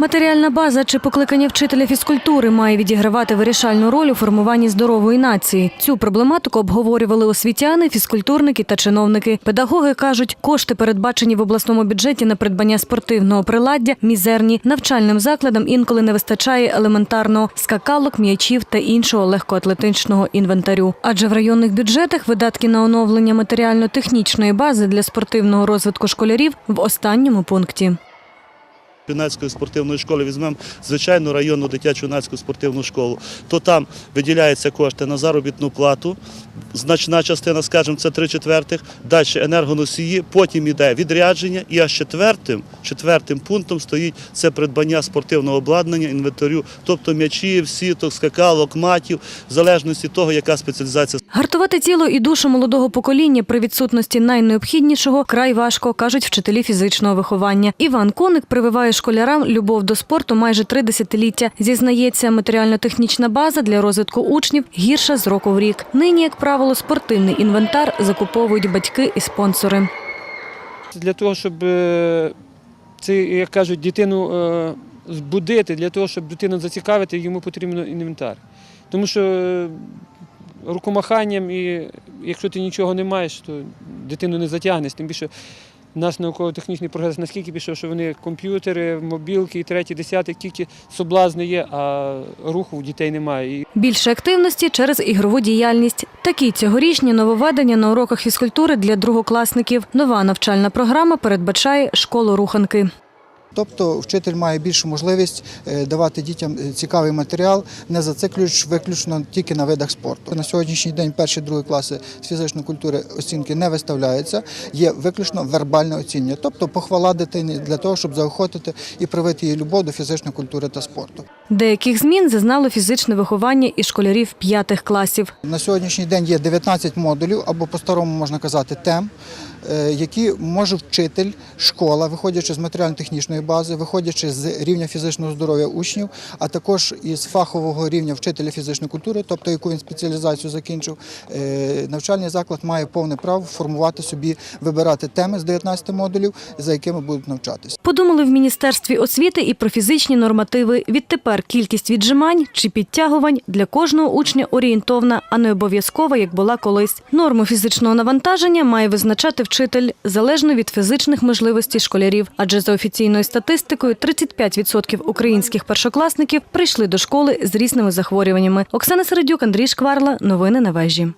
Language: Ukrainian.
Матеріальна база чи покликання вчителя фізкультури має відігравати вирішальну роль у формуванні здорової нації. Цю проблематику обговорювали освітяни, фізкультурники та чиновники. Педагоги кажуть, кошти, передбачені в обласному бюджеті на придбання спортивного приладдя, мізерні. Навчальним закладам інколи не вистачає елементарного скакалок, м'ячів та іншого легкоатлетичного інвентарю. Адже в районних бюджетах видатки на оновлення матеріально-технічної бази для спортивного розвитку школярів в останньому пункті. Юнацької спортивної школи візьмемо звичайну районну дитячу юнацьку спортивну школу, то там виділяються кошти на заробітну плату. Значна частина, скажімо, це три четвертих, далі енергоносії, потім йде відрядження, і аж четвертим, четвертим пунктом стоїть це придбання спортивного обладнання, інвентарю, тобто м'ячів, сіток, скакалок, матів, в залежності того, яка спеціалізація Гартувати тіло і душу молодого покоління при відсутності найнеобхіднішого край важко, кажуть вчителі фізичного виховання. Іван Коник прививає школярам любов до спорту майже три десятиліття. Зізнається, матеріально-технічна база для розвитку учнів гірша з року в рік. Нині, як правило, спортивний інвентар закуповують батьки і спонсори. Для того, щоб е, це, як кажуть, дитину е, збудити, для того, щоб дитину зацікавити, йому потрібен інвентар. Тому що е, рукомаханням, і якщо ти нічого не маєш, то дитину не затягнеш. Тим більше наш науково-технічний прогрес наскільки пішов, що вони комп'ютери, мобілки, і треті, десяті, тільки соблазни є, а руху у дітей немає. Більше активності через ігрову діяльність. Такі цьогорічні нововведення на уроках фізкультури для другокласників. Нова навчальна програма передбачає школу руханки. Тобто вчитель має більшу можливість е, давати дітям е, цікавий матеріал, не зациклюючись виключно тільки на видах спорту. На сьогоднішній день перші другі класи з фізичної культури оцінки не виставляються, є виключно вербальне оцінювання, тобто похвала дитині для того, щоб заохотити і привити її любов до фізичної культури та спорту. Деяких змін зазнало фізичне виховання і школярів п'ятих класів. На сьогоднішній день є 19 модулів, або по-старому можна казати тем, е, які може вчитель, школа, виходячи з матеріально-технічної бази, виходячи з рівня фізичного здоров'я учнів, а також із фахового рівня вчителя фізичної культури, тобто яку він спеціалізацію закінчив, е, навчальний заклад має повне право формувати собі, вибирати теми з 19 модулів, за якими будуть навчатися. Подумали в Міністерстві освіти і про фізичні нормативи. Відтепер кількість віджимань чи підтягувань для кожного учня орієнтовна, а не обов'язкова, як була колись. Норму фізичного навантаження має визначати вчитель залежно від фізичних можливостей школярів. Адже за офіційною статистикою 35% українських першокласників прийшли до школи з різними захворюваннями. Оксана Середюк, Андрій Шкварла. Новини на вежі.